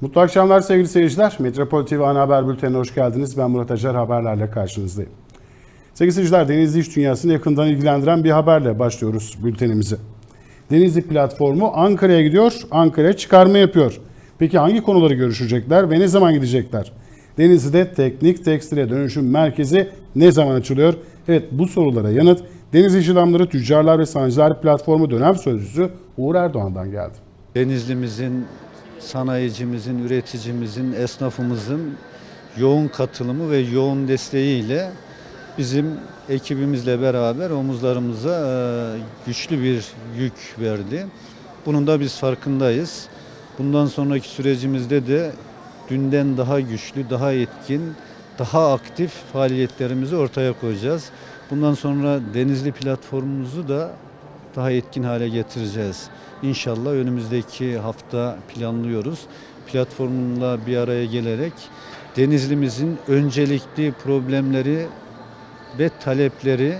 Mutlu akşamlar sevgili seyirciler. Metropol TV Ana Haber Bülteni'ne hoş geldiniz. Ben Murat Acar haberlerle karşınızdayım. Sevgili seyirciler, Denizli iş dünyasını yakından ilgilendiren bir haberle başlıyoruz bültenimizi. Denizli platformu Ankara'ya gidiyor, Ankara'ya çıkarma yapıyor. Peki hangi konuları görüşecekler ve ne zaman gidecekler? Denizli'de teknik tekstile dönüşüm merkezi ne zaman açılıyor? Evet bu sorulara yanıt Deniz İş İlamları Tüccarlar ve Sancılar Platformu dönem sözcüsü Uğur Erdoğan'dan geldi. Denizlimizin, sanayicimizin, üreticimizin, esnafımızın yoğun katılımı ve yoğun desteğiyle bizim ekibimizle beraber omuzlarımıza e, güçlü bir yük verdi. Bunun da biz farkındayız. Bundan sonraki sürecimizde de dünden daha güçlü, daha etkin, daha aktif faaliyetlerimizi ortaya koyacağız. Bundan sonra Denizli platformumuzu da daha etkin hale getireceğiz. İnşallah önümüzdeki hafta planlıyoruz. Platformla bir araya gelerek Denizlimizin öncelikli problemleri ve talepleri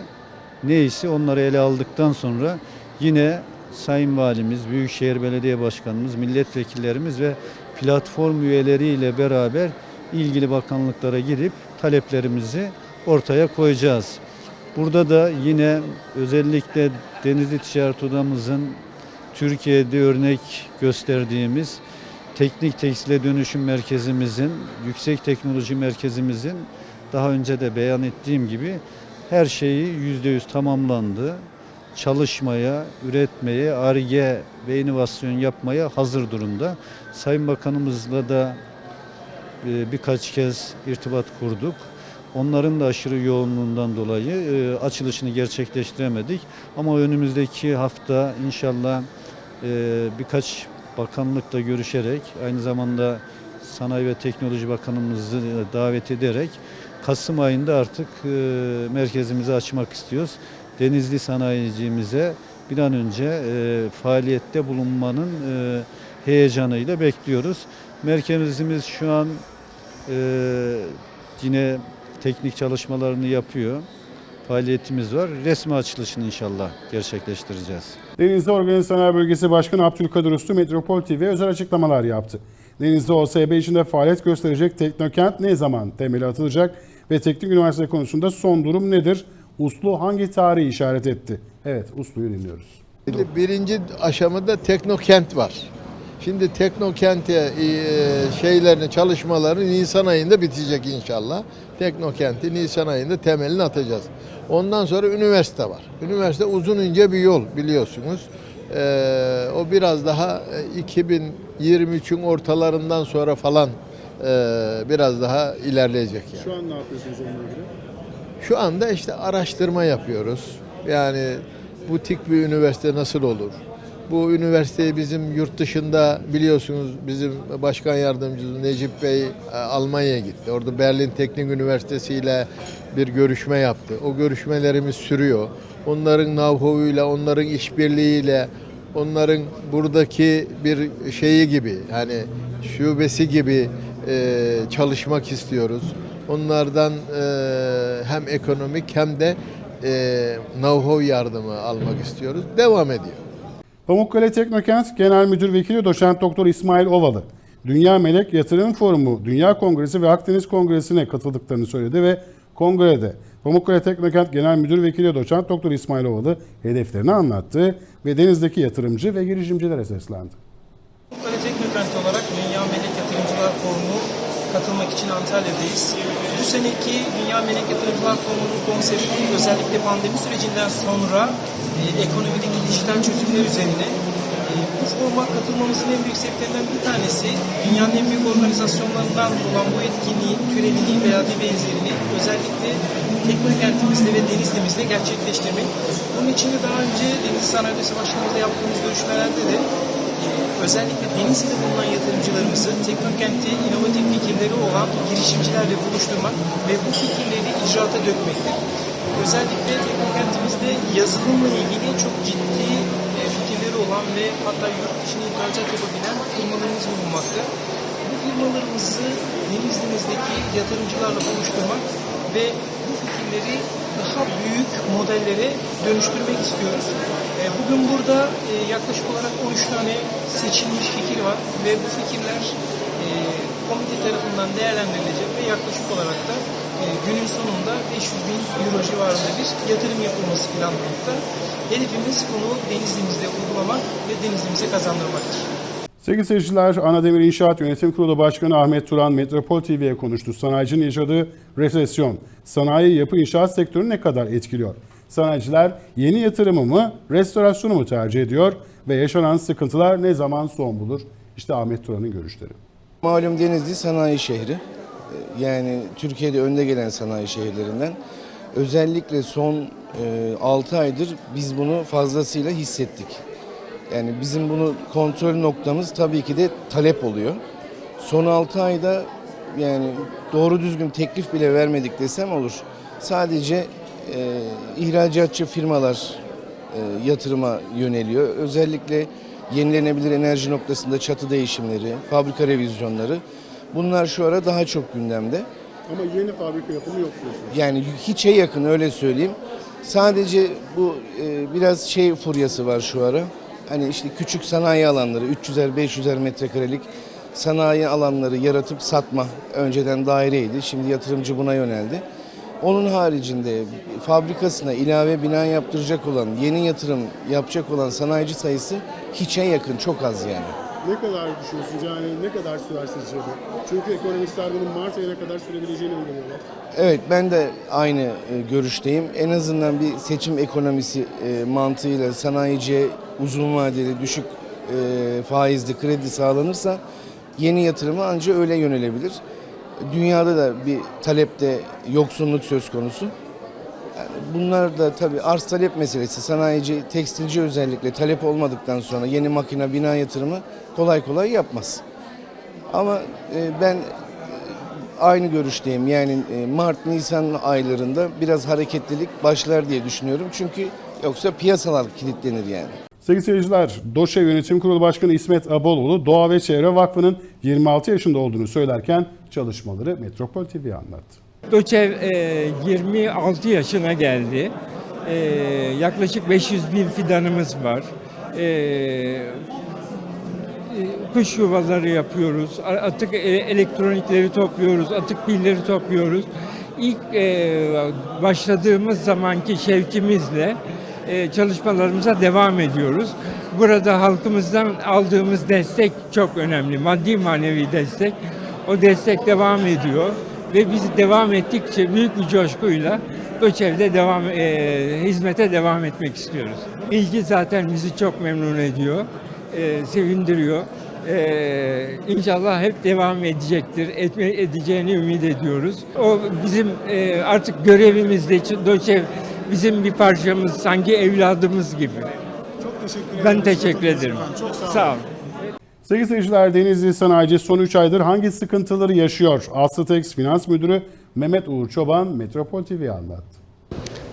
neyse onları ele aldıktan sonra yine Sayın Valimiz, Büyükşehir Belediye Başkanımız, milletvekillerimiz ve platform üyeleriyle beraber ilgili bakanlıklara gidip taleplerimizi ortaya koyacağız. Burada da yine özellikle Denizli Ticaret Odamızın Türkiye'de örnek gösterdiğimiz teknik tekstile dönüşüm merkezimizin, yüksek teknoloji merkezimizin daha önce de beyan ettiğim gibi her şeyi yüzde yüz tamamlandı. Çalışmaya, üretmeye, ARGE ve inovasyon yapmaya hazır durumda. Sayın Bakanımızla da e, birkaç kez irtibat kurduk. Onların da aşırı yoğunluğundan dolayı e, açılışını gerçekleştiremedik. Ama önümüzdeki hafta inşallah e, birkaç bakanlıkla görüşerek aynı zamanda Sanayi ve Teknoloji Bakanımızı davet ederek Kasım ayında artık e, merkezimizi açmak istiyoruz. Denizli sanayicimize bir an önce e, faaliyette bulunmanın e, heyecanıyla bekliyoruz. Merkezimiz şu an e, yine teknik çalışmalarını yapıyor. Faaliyetimiz var. Resmi açılışını inşallah gerçekleştireceğiz. Denizli Organize Sanayi Bölgesi Başkanı Abdülkadir Uslu Metropol TV özel açıklamalar yaptı. Denizli OSB içinde faaliyet gösterecek Teknokent ne zaman temeli atılacak ve teknik üniversite konusunda son durum nedir? Uslu hangi tarihi işaret etti? Evet, Uslu'yu dinliyoruz. Birinci aşamada teknokent var. Şimdi teknokente e, şeylerini, çalışmaları Nisan ayında bitecek inşallah. Teknokenti Nisan ayında temelini atacağız. Ondan sonra üniversite var. Üniversite uzun ince bir yol biliyorsunuz. Ee, o biraz daha e, 2023'ün ortalarından sonra falan e, biraz daha ilerleyecek yani. Şu an ne yapıyorsunuz onunla ilgili? Şu anda işte araştırma yapıyoruz. Yani butik bir üniversite nasıl olur? Bu üniversiteyi bizim yurt dışında biliyorsunuz bizim başkan yardımcımız Necip Bey e, Almanya'ya gitti. Orada Berlin Teknik Üniversitesi ile bir görüşme yaptı. O görüşmelerimiz sürüyor. Onların know-how'uyla, onların işbirliğiyle, onların buradaki bir şeyi gibi hani şubesi gibi e, çalışmak istiyoruz. Onlardan e, hem ekonomik hem de e, know-how yardımı almak istiyoruz. Devam ediyor. Pamukkale Teknokent Genel Müdür Vekili Doçent Doktor İsmail Ovalı, Dünya Melek Yatırım Forumu, Dünya Kongresi ve Akdeniz Kongresi'ne katıldıklarını söyledi ve kongrede Pamukkale Teknokent Genel Müdür Vekili Doçent Doktor İsmail Ovalı hedeflerini anlattı ve denizdeki yatırımcı ve girişimcilere seslendi. Pamukkale Teknokent olarak Dünya Melek Yatırımcılar Forumu katılmak için Antalya'dayız. Bu seneki Dünya Melek Yatırımcılar Forumu'nun konsepti özellikle pandemi sürecinden sonra e, ekonomideki dijital çözümler üzerine. E, bu foruma katılmamızın en büyük sebeplerinden bir tanesi dünyanın en büyük organizasyonlarından olan bu etkinliğin türevini veya bir benzerini özellikle Teknokentimizde ve Denizli'mizde gerçekleştirmek. Bunun için de daha önce Deniz Sanayi Odası yaptığımız görüşmelerde de özellikle Denizli'de bulunan yatırımcılarımızı Teknokent'te inovatif fikirleri olan girişimcilerle buluşturmak ve bu fikirleri icraata dökmektir. Özellikle Teknokentimizde yazılımla ilgili çok ciddi e, fikirleri olan ve hatta yurt dışına ihracat yapabilen firmalarımız bulunmakta. Bu firmalarımızı Denizli'mizdeki yatırımcılarla buluşturmak ve bu fikirleri daha büyük modellere dönüştürmek istiyoruz. E, Bugün burada e, yaklaşık olarak 13 tane seçilmiş fikir var ve bu fikirler komite tarafından değerlendirilecek ve yaklaşık olarak da günün sonunda 500 bin euro civarında bir yatırım yapılması planlanmakta. Hedefimiz bunu Denizli'mizde uygulamak ve Denizli'mize kazandırmaktır. Sevgili seyirciler, Anademir İnşaat Yönetim Kurulu Başkanı Ahmet Turan Metropol TV'ye konuştu. Sanayicinin yaşadığı resesyon, sanayi yapı inşaat sektörünü ne kadar etkiliyor? Sanayiciler yeni yatırımı mı, restorasyonu mu tercih ediyor ve yaşanan sıkıntılar ne zaman son bulur? İşte Ahmet Turan'ın görüşleri. Malum Denizli sanayi şehri. Ee, Yani Türkiye'de önde gelen sanayi şehirlerinden. Özellikle son 6 aydır biz bunu fazlasıyla hissettik. Yani bizim bunu kontrol noktamız tabii ki de talep oluyor. Son 6 ayda yani doğru düzgün teklif bile vermedik desem olur. Sadece e, ihracatçı firmalar e, yatırıma yöneliyor. Özellikle yenilenebilir enerji noktasında çatı değişimleri, fabrika revizyonları bunlar şu ara daha çok gündemde. Ama yeni fabrika yapımı yok diyorsunuz. Yani hiçe yakın öyle söyleyeyim. Sadece bu e, biraz şey furyası var şu ara. Hani işte küçük sanayi alanları 300'er 500'er metrekarelik sanayi alanları yaratıp satma. Önceden daireydi. Şimdi yatırımcı buna yöneldi. Onun haricinde fabrikasına ilave bina yaptıracak olan, yeni yatırım yapacak olan sanayici sayısı hiçe yakın, çok az yani. Ne kadar düşünüyorsunuz? Yani ne kadar sürer sizce? Çünkü ekonomistler bunun Mart ayına kadar sürebileceğini öngörüyorlar. Evet ben de aynı e, görüşteyim. En azından bir seçim ekonomisi e, mantığıyla sanayiciye uzun vadeli düşük e, faizli kredi sağlanırsa yeni yatırıma anca öyle yönelebilir. Dünyada da bir talepte yoksunluk söz konusu. Bunlar da tabii arz talep meselesi. Sanayici, tekstilci özellikle talep olmadıktan sonra yeni makine, bina yatırımı kolay kolay yapmaz. Ama e, ben aynı görüşteyim. Yani e, Mart, Nisan aylarında biraz hareketlilik başlar diye düşünüyorum. Çünkü yoksa piyasalar kilitlenir yani. Sevgili seyirciler, DOŞE Yönetim Kurulu Başkanı İsmet Aboloğlu Doğa ve Çevre Vakfı'nın 26 yaşında olduğunu söylerken çalışmaları Metropol TV'ye anlattı. Doçev e, 26 yaşına geldi. E, yaklaşık 500 bin fidanımız var. E, e, kuş yuvaları yapıyoruz. Atık e, elektronikleri topluyoruz. Atık pilleri topluyoruz. İlk e, başladığımız zamanki şevkimizle e, çalışmalarımıza devam ediyoruz. Burada halkımızdan aldığımız destek çok önemli. Maddi manevi destek. O destek devam ediyor ve biz devam ettikçe büyük bir coşkuyla Göçev'de devam e, hizmete devam etmek istiyoruz. İlgi zaten bizi çok memnun ediyor, e, sevindiriyor. E, inşallah hep devam edecektir, etme, edeceğini ümit ediyoruz. O bizim e, artık görevimizde Doçev bizim bir parçamız, sanki evladımız gibi. Çok teşekkür ederim. Ben teşekkür ederim. Çok sağ olun. Sağ olun. Sevgili seyirciler, Denizli Sanayici son 3 aydır hangi sıkıntıları yaşıyor? Aslıtex Finans Müdürü Mehmet Uğur Çoban Metropol TV'ye anlattı.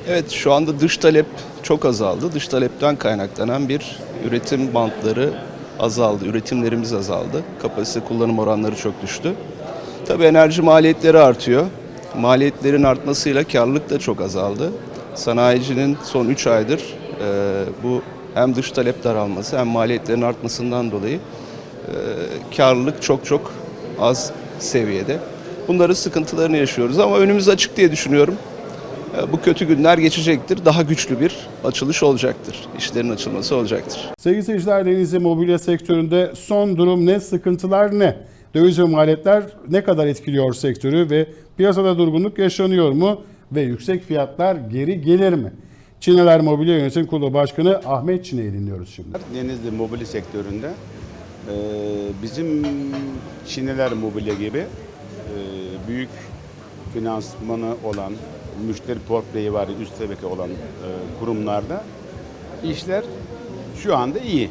Evet şu anda dış talep çok azaldı. Dış talepten kaynaklanan bir üretim bantları azaldı. Üretimlerimiz azaldı. Kapasite kullanım oranları çok düştü. Tabii enerji maliyetleri artıyor. Maliyetlerin artmasıyla karlılık da çok azaldı. Sanayicinin son 3 aydır e, bu hem dış talep daralması hem maliyetlerin artmasından dolayı karlılık çok çok az seviyede. Bunların sıkıntılarını yaşıyoruz ama önümüz açık diye düşünüyorum. E, Bu kötü günler geçecektir. Daha güçlü bir açılış olacaktır. İşlerin açılması olacaktır. Sevgili seyirciler, Denizli mobilya sektöründe son durum ne, sıkıntılar ne? Döviz ve maliyetler ne kadar etkiliyor sektörü ve piyasada durgunluk yaşanıyor mu? Ve yüksek fiyatlar geri gelir mi? Çineler Mobilya Yönetim Kurulu Başkanı Ahmet Çine'yi dinliyoruz şimdi. Denizli mobilya sektöründe e, bizim Çinliler mobilya gibi e, büyük finansmanı olan, müşteri portföyü var üst tabaka olan e, kurumlarda işler şu anda iyi.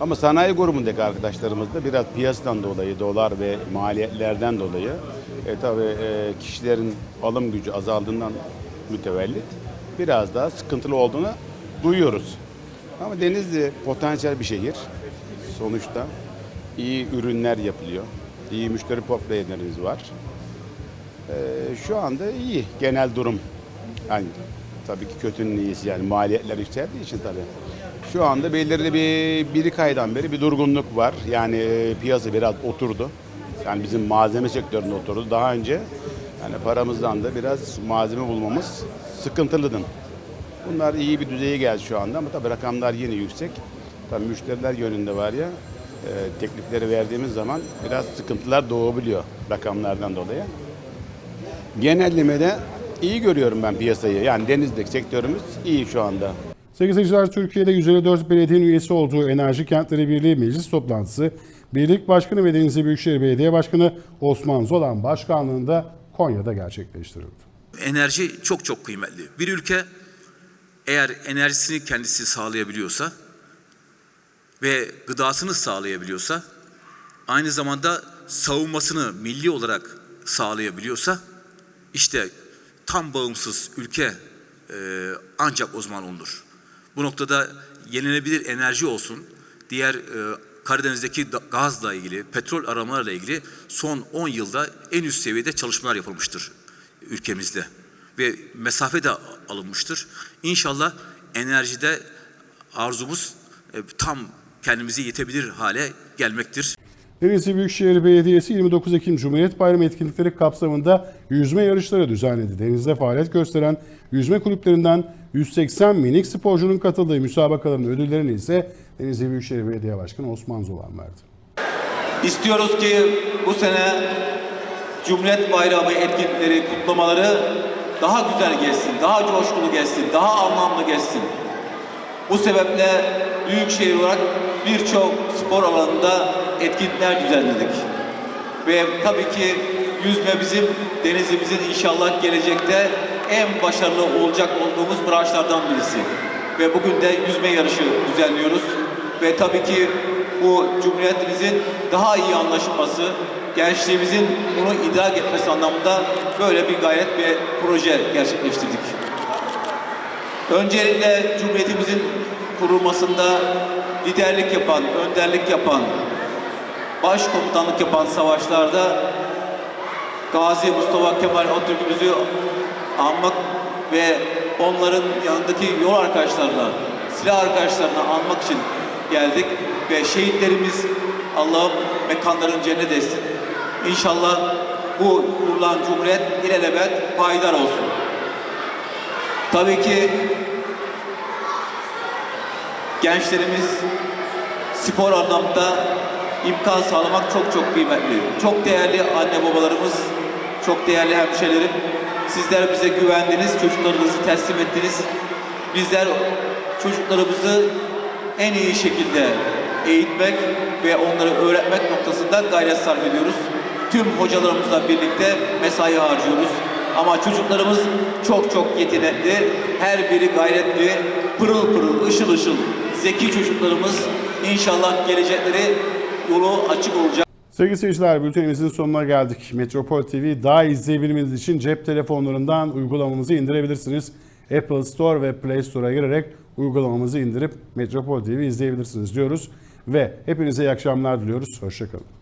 Ama sanayi grubundaki arkadaşlarımız da biraz piyasadan dolayı, dolar ve maliyetlerden dolayı e, tabii e, kişilerin alım gücü azaldığından mütevellit biraz daha sıkıntılı olduğunu duyuyoruz. Ama Denizli potansiyel bir şehir. Sonuçta iyi ürünler yapılıyor. İyi müşteri portföylerimiz var. Ee, şu anda iyi genel durum. Yani tabii ki kötünün iyisi yani maliyetler yükseldiği için tabii. Şu anda belirli bir bir aydan beri bir durgunluk var. Yani e, piyasa biraz oturdu. Yani bizim malzeme sektöründe oturdu. Daha önce yani paramızdan da biraz malzeme bulmamız sıkıntılıydın. Bunlar iyi bir düzeye geldi şu anda ama tabii rakamlar yine yüksek. Tabii müşteriler yönünde var ya e, teklifleri verdiğimiz zaman biraz sıkıntılar doğabiliyor rakamlardan dolayı. Genellemede iyi görüyorum ben piyasayı. Yani denizdeki sektörümüz iyi şu anda. Sevgili seyirciler, Türkiye'de 154 belediyenin üyesi olduğu Enerji Kentleri Birliği Meclis toplantısı, Birlik Başkanı ve Denizli Büyükşehir Belediye Başkanı Osman Zolan Başkanlığında Konya'da gerçekleştirildi. Enerji çok çok kıymetli. Bir ülke eğer enerjisini kendisi sağlayabiliyorsa ve gıdasını sağlayabiliyorsa, aynı zamanda savunmasını milli olarak sağlayabiliyorsa, işte tam bağımsız ülke e, ancak o zaman olunur. Bu noktada yenilenebilir enerji olsun, diğer e, Karadeniz'deki gazla ilgili, petrol aramalarla ilgili son 10 yılda en üst seviyede çalışmalar yapılmıştır ülkemizde ve mesafe de alınmıştır. İnşallah enerjide arzumuz e, tam kendimize yetebilir hale gelmektir. Denizli Büyükşehir Belediyesi 29 Ekim Cumhuriyet Bayramı etkinlikleri kapsamında yüzme yarışları düzenledi. Denizde faaliyet gösteren yüzme kulüplerinden 180 minik sporcunun katıldığı müsabakaların ödüllerini ise Denizli Büyükşehir Belediye Başkanı Osman Zolan verdi. İstiyoruz ki bu sene Cumhuriyet Bayramı etkinlikleri, kutlamaları daha güzel geçsin, daha coşkulu geçsin, daha anlamlı geçsin. Bu sebeple Büyükşehir olarak birçok spor alanında etkinlikler düzenledik. Ve tabii ki yüzme bizim denizimizin inşallah gelecekte en başarılı olacak olduğumuz branşlardan birisi. Ve bugün de yüzme yarışı düzenliyoruz. Ve tabii ki bu Cumhuriyetimizin daha iyi anlaşılması, gençliğimizin bunu idrak etmesi anlamında böyle bir gayret ve proje gerçekleştirdik. Öncelikle Cumhuriyetimizin kurulmasında liderlik yapan, önderlik yapan, başkomutanlık yapan savaşlarda Gazi Mustafa Kemal Atatürk'ümüzü anmak ve onların yanındaki yol arkadaşlarına, silah arkadaşlarına anmak için geldik ve şehitlerimiz Allah'ım mekanların cennet etsin. İnşallah bu kurulan cumhuriyet ilelebet payidar olsun. Tabii ki gençlerimiz spor anlamda imkan sağlamak çok çok kıymetli. Çok değerli anne babalarımız, çok değerli hemşehrilerim. Sizler bize güvendiniz, çocuklarınızı teslim ettiniz. Bizler çocuklarımızı en iyi şekilde eğitmek ve onları öğretmek noktasında gayret sarf ediyoruz. Tüm hocalarımızla birlikte mesai harcıyoruz. Ama çocuklarımız çok çok yetenekli, her biri gayretli, pırıl pırıl, ışıl ışıl, zeki çocuklarımız inşallah gelecekleri yolu açık olacak. Sevgili seyirciler bültenimizin sonuna geldik. Metropol TV daha izleyebilmeniz için cep telefonlarından uygulamamızı indirebilirsiniz. Apple Store ve Play Store'a girerek uygulamamızı indirip Metropol TV izleyebilirsiniz diyoruz. Ve hepinize iyi akşamlar diliyoruz. Hoşçakalın.